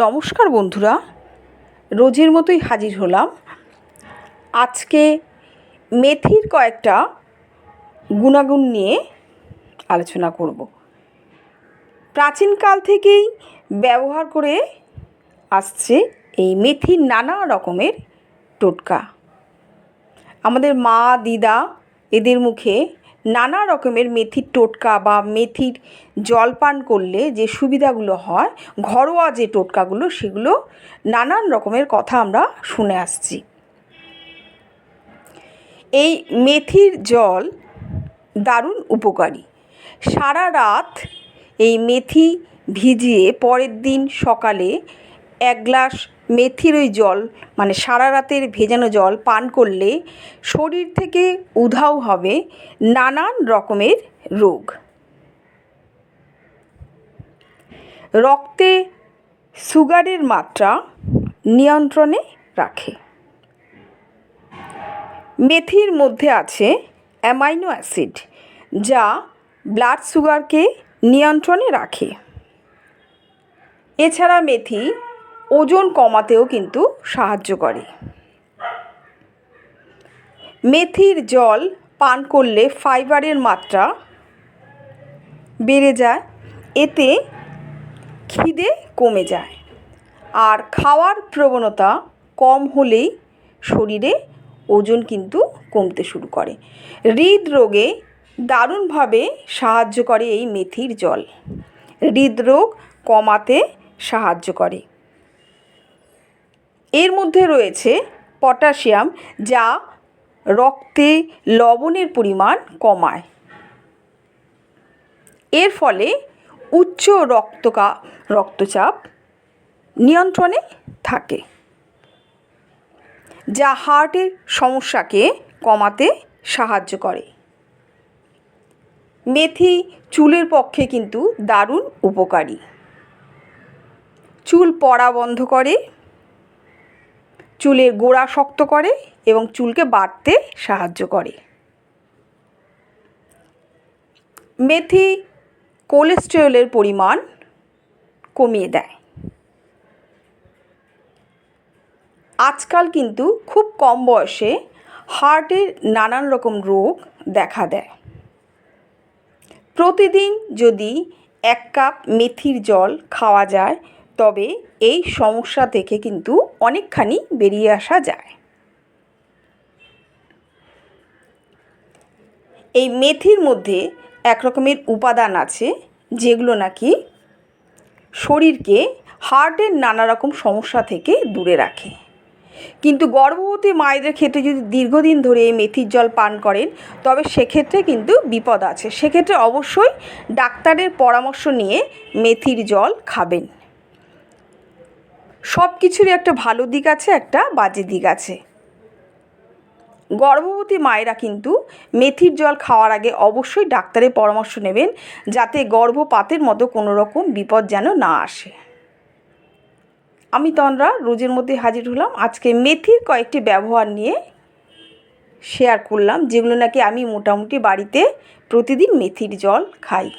নমস্কার বন্ধুরা, রোজের মতোই হাজির হলাম। আজকে মেথির কয়েকটা গুণাগুণ নিয়ে আলোচনা করব। প্রাচীনকাল থেকেই ব্যবহার করে আসছে এই মেথির নানা রকমের টোটকা। আমাদের মা, দিদা এদের মুখে নানা রকমের মেথির টোটকা বা মেথির জল পান করলে যে সুবিধাগুলো হয়, ঘরোয়া যে টোটকাগুলো, সেগুলো নানান রকমের কথা আমরা শুনে আসছি। এই মেথির জল দারুণ উপকারী। সারা রাত এই মেথি ভিজিয়ে পরের দিন সকালে এক গ্লাস মেথির ওই জল মানে সারা রাতের ভেজানো জল পান করলে শরীর থেকে উধাও হবে নানান রকমের রোগ। রক্তে সুগারের মাত্রা নিয়ন্ত্রণে রাখে। মেথির মধ্যে আছে অ্যামাইনো অ্যাসিড, যা ব্লাড সুগারকে নিয়ন্ত্রণে রাখে। এছাড়া মেথি ওজন কমাতেও কিন্তু সাহায্য করে। মেথির জল পান করলে ফাইবারের মাত্রা বেড়ে যায়, এতে খিদে কমে যায় আর খাওয়ার প্রবণতা কম হলেই শরীরে ওজন কিন্তু কমতে শুরু করে। হৃদরোগে দারুণভাবে সাহায্য করে এই মেথির জল। হৃদরোগ কমাতে সাহায্য করে। এর মধ্যে রয়েছে পটাশিয়াম, যা রক্তে লবণের পরিমাণ কমায়। এর ফলে উচ্চ রক্তকা রক্তচাপ নিয়ন্ত্রণে থাকে, যা হার্টের সমস্যাকে কমাতে সাহায্য করে। মেথি চুলের পক্ষে কিন্তু দারুণ উপকারী। চুল পড়া বন্ধ করে চুলের গোড়া শক্ত করে এবং চুলকে বাড়তে সাহায্য করে। মেথি কোলেস্টেরলের পরিমাণ কমিয়ে দেয়। আজকাল কিন্তু খুব কম বয়সে হার্টের নানান রকম রোগ দেখা দেয়। প্রতিদিন যদি এক কাপ মেথির জল খাওয়া যায় তবে এই সমস্যা থেকে কিন্তু অনেকখানি বেরিয়ে আসা যায়। এই মেথির মধ্যে এক রকমের উপাদান আছে, যেগুলো নাকি শরীরকে হার্টের নানা রকম সমস্যা থেকে দূরে রাখে। কিন্তু গর্ভবতী মায়েদের ক্ষেত্রে যদি দীর্ঘদিন ধরে এই মেথির জল পান করেন, তবে সেক্ষেত্রে কিন্তু বিপদ আছে। সেক্ষেত্রে অবশ্যই ডাক্তারের পরামর্শ নিয়ে মেথির জল খাবেন। সব কিছুরই একটা ভালো দিক আছে, একটা বাজে দিক আছে। গর্ভবতী মায়েরা কিন্তু মেথির জল খাওয়ার আগে অবশ্যই ডাক্তারের পরামর্শ নেবেন, যাতে গর্ভপাতের মতো কোনো রকম বিপদ যেন না আসে। আমি তন্দ্রা, রোজের মধ্যে হাজির হলাম। আজকে মেথির কয়েকটি ব্যবহার নিয়ে শেয়ার করলাম, যেগুলো নাকি আমি মোটামুটি বাড়িতে প্রতিদিন মেথির জল খাই।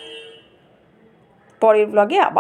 পরের ব্লগে আবার